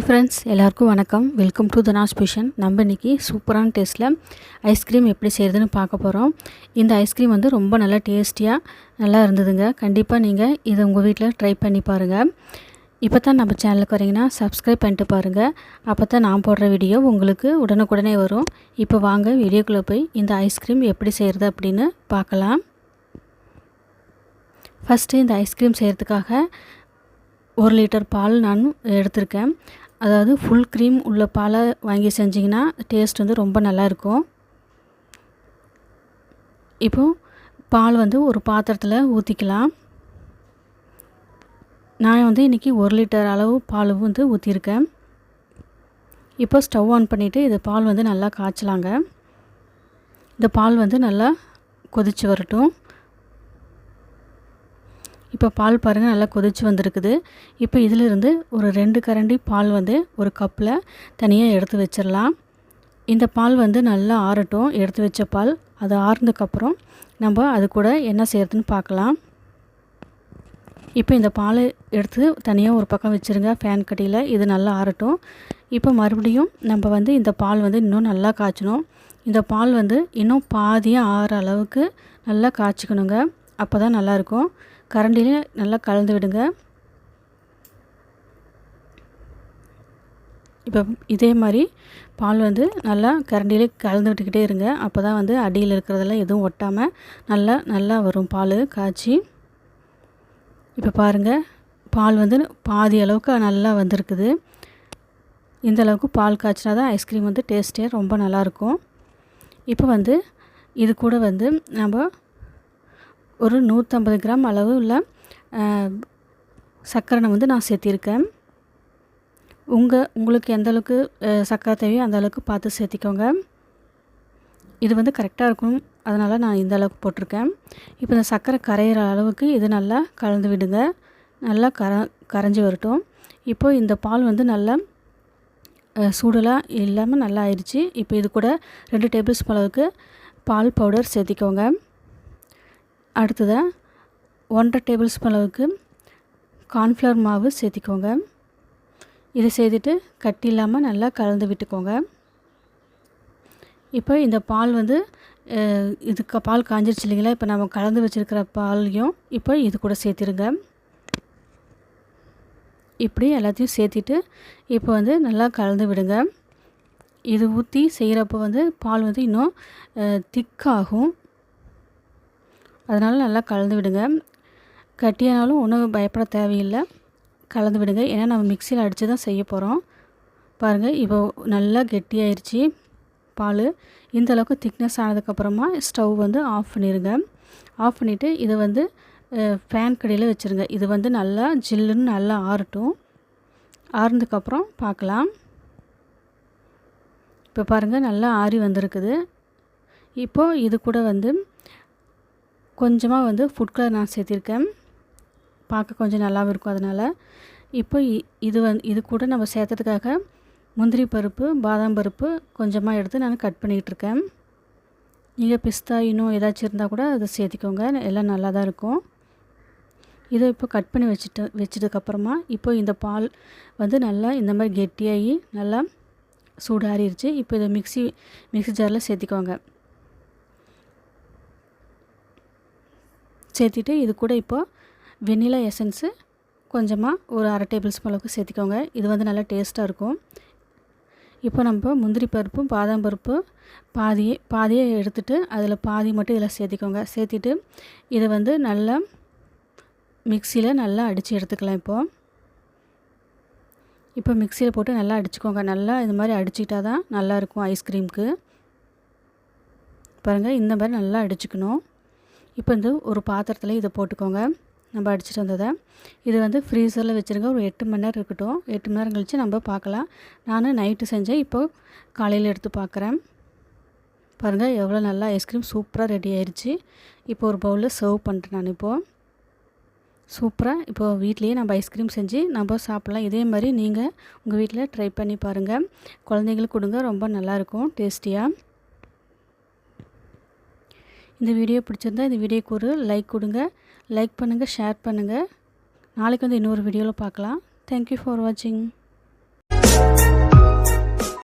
Hi friends எல்லாருக்கும் வணக்கம். Welcome to தனாஸ் fission நம்ம இன்றைக்கி சூப்பரான டேஸ்ட்டில் ஐஸ்கிரீம் எப்படி செய்கிறதுன்னு பார்க்க போகிறோம் இந்த ஐஸ்கிரீம் வந்து ரொம்ப நல்லா டேஸ்டியாக நல்லா இருந்ததுங்க. கண்டிப்பாக நீங்கள் இதை உங்கள் வீட்டில் ட்ரை பண்ணி பாருங்கள் இப்போ தான் நம்ம சேனலுக்கு வரீங்கன்னா சப்ஸ்கிரைப் பண்ணிட்டு பாருங்கள் அப்போ தான் நான் போடுற வீடியோ உங்களுக்கு உடனுக்குடனே வரும். இப்போ வாங்க வீடியோக்குள்ளே போய் இந்த ஐஸ்கிரீம் எப்படி செய்கிறது அப்படின்னு பார்க்கலாம். ஃபஸ்ட்டு இந்த ஐஸ்கிரீம் செய்கிறதுக்காக ஒரு லிட்டர் பால் நான் எடுத்திருக்கேன். அதாவது ஃபுல் க்ரீம் உள்ள பாலை வாங்கி செஞ்சிங்கன்னா டேஸ்ட் வந்து ரொம்ப நல்லாயிருக்கும். இப்போது பால் வந்து ஒரு பாத்திரத்தில் ஊற்றிக்கலாம் நான் வந்து இன்றைக்கி ஒரு லிட்டர் அளவு பால் வந்து ஊற்றிருக்கேன் இப்போ ஸ்டவ் ஆன் பண்ணிவிட்டு இது பால் வந்து நல்லா காய்ச்சலாங்க. இந்த பால் வந்து நல்லா கொதித்து வரட்டும். இப்போ பால் பாருங்கள் நல்லா கொதித்து வந்திருக்குது. இப்போ இதிலிருந்து ஒரு ரெண்டு கரண்டி பால் வந்து ஒரு கப்பில் தனியாக எடுத்து வச்சிடலாம் இந்த பால் வந்து நல்லா ஆறட்டும். எடுத்து வச்ச பால் அது ஆறுனதுக்கப்புறம் நம்ம அது கூட என்ன செய்கிறதுன்னு பார்க்கலாம் இப்போ இந்த பாலை எடுத்து தனியாக ஒரு பக்கம் வச்சுருங்க. ஃபேன் கட்டியில் இது நல்லா ஆறட்டும். இப்போ மறுபடியும் நம்ம வந்து இந்த பால் வந்து இன்னும் நல்லா காய்ச்சணும். இந்த பால் வந்து இன்னும் பாதியாக ஆற அளவுக்கு நல்லா காய்ச்சிக்கணுங்க. அப்போ தான் நல்லாயிருக்கும் கரண்டிலே நல்லா கலந்து விடுங்க. இப்போ இதே மாதிரி பால் வந்து நல்லா கரண்டிலே கலந்து விட்டுக்கிட்டே இருங்க. அப்போ தான் வந்து அடியில் இருக்கிறதெல்லாம் எதுவும் ஒட்டாமல் நல்லா நல்லா வரும் பால் காய்ச்சி. இப்போ பாருங்கள் பால் வந்து பாதி அளவுக்கு நல்லா வந்திருக்குது. இந்த அளவுக்கு பால் காய்ச்சினா தான் ஐஸ்கிரீம் வந்து டேஸ்ட்டே ரொம்ப நல்லாயிருக்கும் இப்போ வந்து இது கூட வந்து நம்ம ஒரு நூற்றம்பது கிராம் அளவு உள்ள சர்க்கரை வந்து நான் சேர்த்திருக்கேன். உங்கள் உங்களுக்கு எந்த அளவுக்கு சர்க்கரை தேவையோ அந்த அளவுக்கு பார்த்து சேர்த்திக்கோங்க. இது வந்து கரெக்டாக இருக்கும். அதனால் நான் இந்த அளவுக்கு போட்டிருக்கேன். இப்போ இந்த சர்க்கரை கரையிற அளவுக்கு இது நல்லா கலந்து விடுங்க. நல்லா கர கரைஞ்சி வரட்டும். இப்போது இந்த பால் வந்து நல்லா சூடலாக இல்லாமல் நல்லா ஆயிடுச்சு இப்போ இது கூட ரெண்டு டேபிள் ஸ்பூன் அளவுக்கு பால் பவுடர் சேர்த்திக்கோங்க. அடுத்ததாக ஒன்றரை டேபிள் ஸ்பூன் அளவுக்கு கார்ன்ஃப்ளவர் மாவு சேர்த்திக்கோங்க. இதை சேர்த்துட்டு கட்டி இல்லாமல் நல்லா கலந்து விட்டுக்கோங்க. இப்போ இந்த பால் வந்து இதுக்கு பால் காஞ்சிருச்சு இல்லைங்களா? இப்போ நம்ம கலந்து வச்சுருக்கிற பாலையும் இப்போ இது கூட சேர்த்துருங்க. இப்படி எல்லாத்தையும் சேர்த்திட்டு இப்போ வந்து நல்லா கலந்து விடுங்க. இது ஊற்றி செய்கிறப்போ வந்து பால் வந்து இன்னும் திக்காகும். அதனால் நல்லா கலந்து விடுங்க. கட்டியானாலும் ஒன்றும் பயப்பட தேவையில்லை. கலந்து விடுங்க. ஏன்னா நம்ம மிக்சியில் அடித்து தான் செய்ய போகிறோம் பாருங்கள் இப்போ நல்லா கெட்டியாயிருச்சு பால். இந்தளவுக்கு திக்னஸ் ஆனதுக்கப்புறமா ஸ்டவ் வந்து ஆஃப் பண்ணிடுங்க ஆஃப் பண்ணிவிட்டு இதை வந்து ஃபேன் கடையில் வச்சுருங்க. இது வந்து நல்லா ஜில்லுன்னு நல்லா ஆறட்டும். ஆறுனதுக்கப்புறம் பார்க்கலாம். இப்போ பாருங்கள் நல்லா ஆறி வந்திருக்குது. இப்போது இது கூட வந்து கொஞ்சமாக வந்து ஃபுட் கலர் நான் சேர்த்திருக்கேன். பார்க்க கொஞ்சம் நல்லாவும் இருக்கும் அதனால். இப்போ இது வந் இது கூட நம்ம சேர்த்ததுக்காக முந்திரி பருப்பு பாதாம் பருப்பு கொஞ்சமாக எடுத்து நான் கட் பண்ணிகிட்ருக்கேன் நீங்கள் பிஸ்தா இன்னும் ஏதாச்சும் இருந்தால் கூட அதை சேர்த்திக்கோங்க. எல்லாம் நல்லா தான் இருக்கும். இதை இப்போ கட் பண்ணி வச்சுட்டு வச்சதுக்கப்புறமா இப்போ இந்த பால் வந்து நல்லா இந்த மாதிரி கெட்டியாகி நல்லா சூடாறிடுச்சு இப்போ இதை மிக்சி மிக்சி ஜாரில் சேர்த்திக்கோங்க. சேர்த்திட்டு இது கூட இப்போது வெண்ணிலா எசன்ஸு கொஞ்சமாக ஒரு அரை டேபிள் ஸ்பூன் அளவுக்கு சேர்த்திக்கோங்க. இது வந்து நல்லா டேஸ்ட்டாக இருக்கும். இப்போ நம்ம முந்திரி பருப்பும் பாதாம் பருப்பு பாதியே பாதியே எடுத்துகிட்டு அதில் பாதி மட்டும் இதில் சேர்த்திக்கோங்க. சேர்த்திட்டு இதை வந்து நல்லா மிக்சியில் நல்லா அடித்து எடுத்துக்கலாம் இப்போது இப்போ மிக்சியில் போட்டு நல்லா அடிச்சுக்கோங்க. நல்லா இது மாதிரி அடிச்சுக்கிட்டா தான் நல்லாயிருக்கும் ஐஸ்கிரீமுக்கு. பாருங்கள் இந்த மாதிரி நல்லா அடிச்சுக்கணும். இப்போ வந்து ஒரு பாத்திரத்தில் இதை போட்டுக்கோங்க. நம்ம அடிச்சுட்டு வந்ததை. இது வந்து ஃப்ரீசரில் வச்சுருங்க ஒரு எட்டு மணி நேரம் இருக்கட்டும். எட்டு மணி நேரம் கழித்து நம்ம பார்க்கலாம். நான் நைட்டு செஞ்சேன் இப்போ காலையில் எடுத்து பார்க்குறேன். பாருங்கள் எவ்வளோ நல்லா ஐஸ்கிரீம் சூப்பராக ரெடி ஆயிடுச்சு இப்போ ஒரு பவுலில் சர்வ் பண்ணிட்டேன் நான் இப்போது சூப்பராக இப்போது வீட்லேயே நம்ம ஐஸ்கிரீம் செஞ்சு நம்ம சாப்பிட்லாம். இதே மாதிரி நீங்கள் உங்கள் வீட்டில் ட்ரை பண்ணி பாருங்கள் குழந்தைங்களுக்கு கொடுங்க ரொம்ப நல்லாயிருக்கும் டேஸ்டியாக இந்த வீடியோ பிடிச்சிருந்தா இந்த வீடியோக்கு ஒரு லைக் கொடுங்க. லைக் பண்ணுங்கள் ஷேர் பண்ணுங்கள் நாளைக்கு வந்து இன்னொரு வீடியோவில் பார்க்கலாம். தேங்க்யூ ஃபார் வாட்சிங்